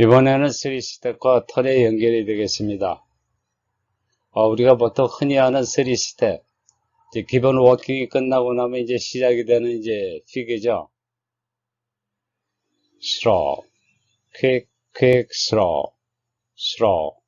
이번에는 3스텝과 턴의 연결이 되겠습니다. 어, 우리가 보통 흔히 하는 3스텝. 이제 기본 워킹이 끝나고 나면 이제 시작이 되는 이제 피겨죠. slow, quick, quick, slow, slow.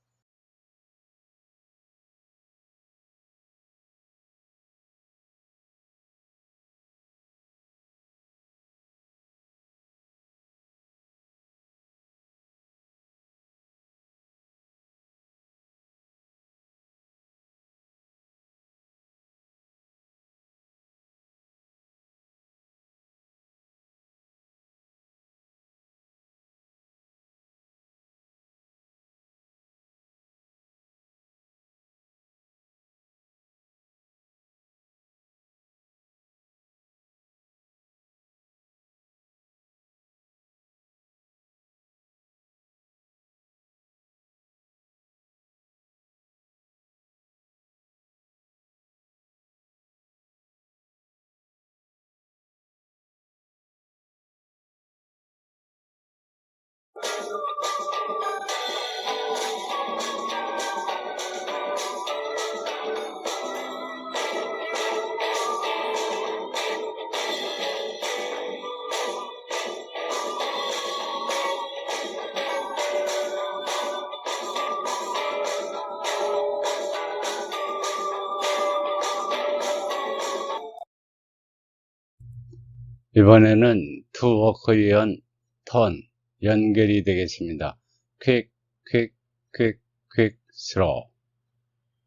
이번에는 투 워크에 의한 턴, 연결이 되겠습니다. quick, quick, quick, quick, slow,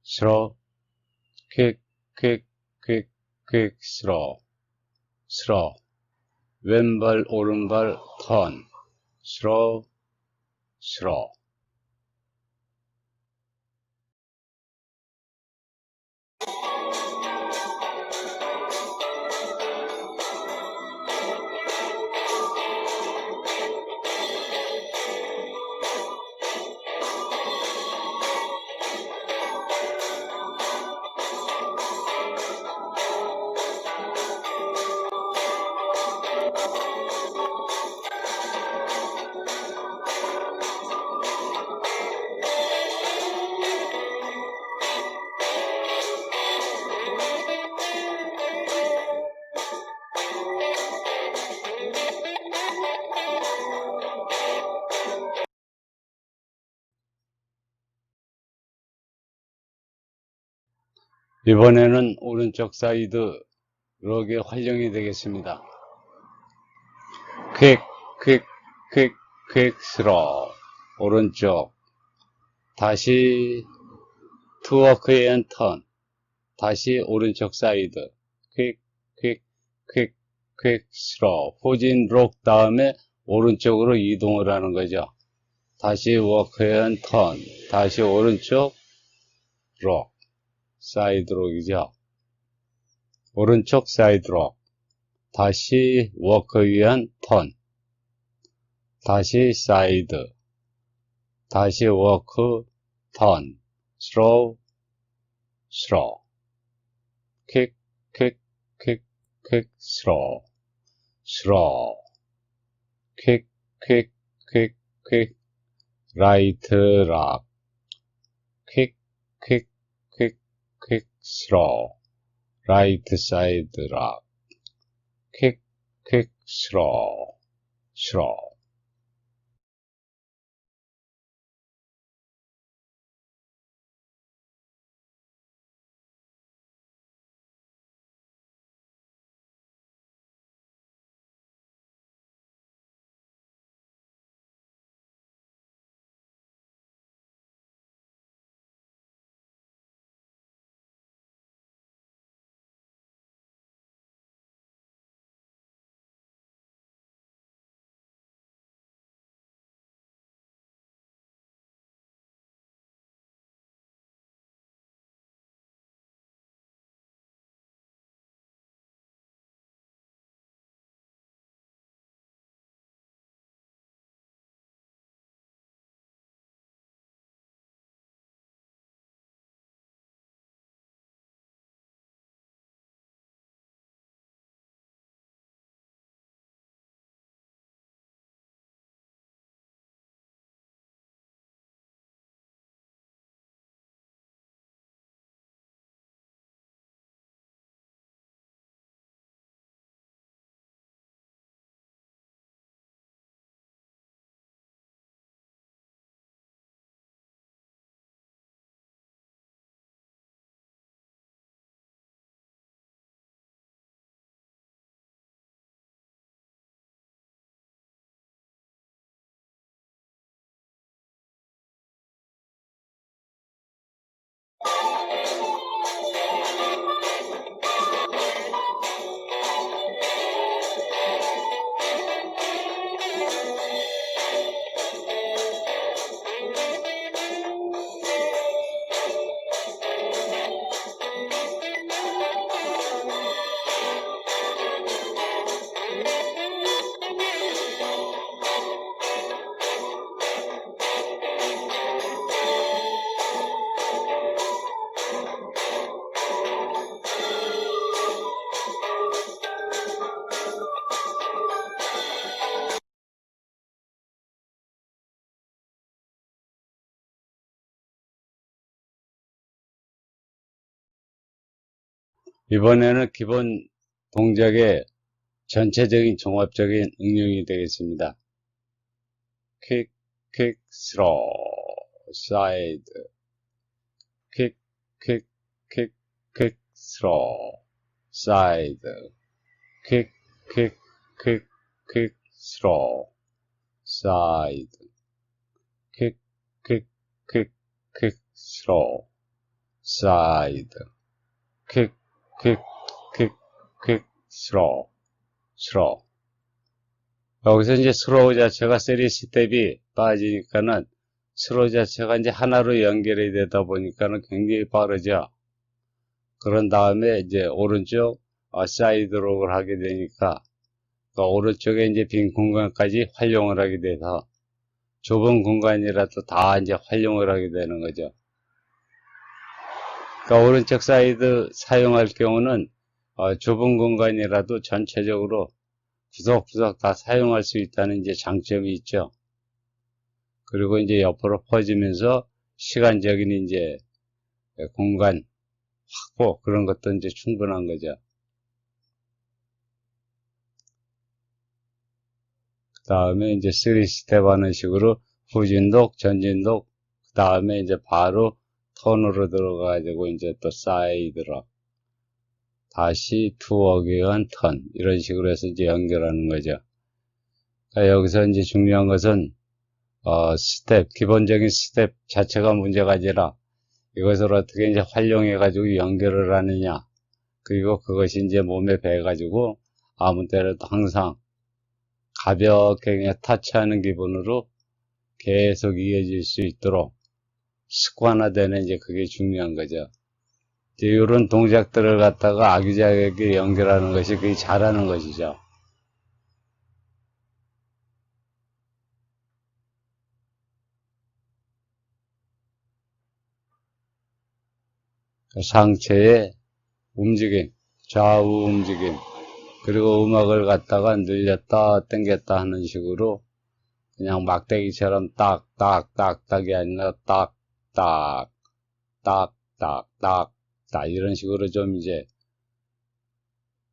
slow, quick, quick, quick, quick, slow, slow. 왼발, 오른발, 턴, slow, slow. 이번에는 오른쪽 사이드 럭의 활용이 되겠습니다. 퀵, 퀵, 퀵, 퀵, 스로 오른쪽. 다시 투워크 앤 턴. 다시 오른쪽 사이드. 퀵, 퀵, 퀵, 퀵, 스로 포진 록 다음에 오른쪽으로 이동을 하는 거죠. 다시 워크 앤 턴. 다시 오른쪽 록 사이드록이죠. 오른쪽 사이드록. 다시 워크 위한 턴. 다시 사이드. 다시 워크 턴. 스로우 스로우. 킥, 킥, 킥, 킥, 스로우. 스로우. 킥, 킥, 킥, 킥. 라이트 락. 킥, 킥, 킥, quick throw, right side rock. quick, quick throw, throw. 이번에는 기본 동작의 전체적인 종합적인 응용이 되겠습니다. 퀵, 퀵, 스로, 사이드, 퀵, 퀵, 퀵, 퀵, 스로, 사이드, 퀵, 퀵, 퀵, 퀵, 스로, 사이드, 퀵, 퀵, 퀵, 퀵, 스로, 사이드, 퀵, 퀵, 퀵, 퀵, 스로, 스로. 여기서 이제 스로우 자체가 세리 스텝이 빠지니까는 스로우 자체가 이제 하나로 연결이 되다 보니까는 굉장히 빠르죠. 그런 다음에 이제 오른쪽 어, 사이드록을 하게 되니까 그 오른쪽에 이제 빈 공간까지 활용을 하게 돼서 좁은 공간이라도 다 이제 활용을 하게 되는 거죠. 그러니까 오른쪽 사이드 사용할 경우는 어, 좁은 공간이라도 전체적으로 구석구석 다 사용할 수 있다는 이제 장점이 있죠. 그리고 이제 옆으로 퍼지면서 시간적인 이제 공간 확보 그런 것도 이제 충분한 거죠. 그 다음에 이제 3스텝 하는 식으로 후진독, 전진독, 그 다음에 이제 바로 턴으로 들어가가지고 이제 또 사이드로. 다시 투어기한 턴. 이런 식으로 해서 이제 연결하는 거죠. 그러니까 여기서 이제 중요한 것은 어, 스텝 기본적인 스텝 자체가 문제가 아니라 이것을 어떻게 이제 활용해 가지고 연결을 하느냐. 그리고 그것이 이제 몸에 배 가지고 아무 때라도 항상 가볍게 그냥 타치하는 기분으로 계속 이어질 수 있도록 습관화되는 이제 그게 중요한 거죠. 이제 이런 동작들을 갖다가 아기자기하게 연결하는 것이 그게 잘하는 것이죠. 그 상체의 움직임, 좌우 움직임, 그리고 음악을 갖다가 늘렸다 당겼다 하는 식으로 그냥 막대기처럼 딱, 딱, 딱, 딱이 아니라 딱, 딱, 딱, 딱, 딱, 딱 이런 식으로 좀 이제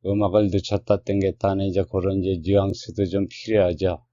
음악을 늦췄다 당겼다 하는 이제 그런 이제 뉘앙스도 좀 필요하죠.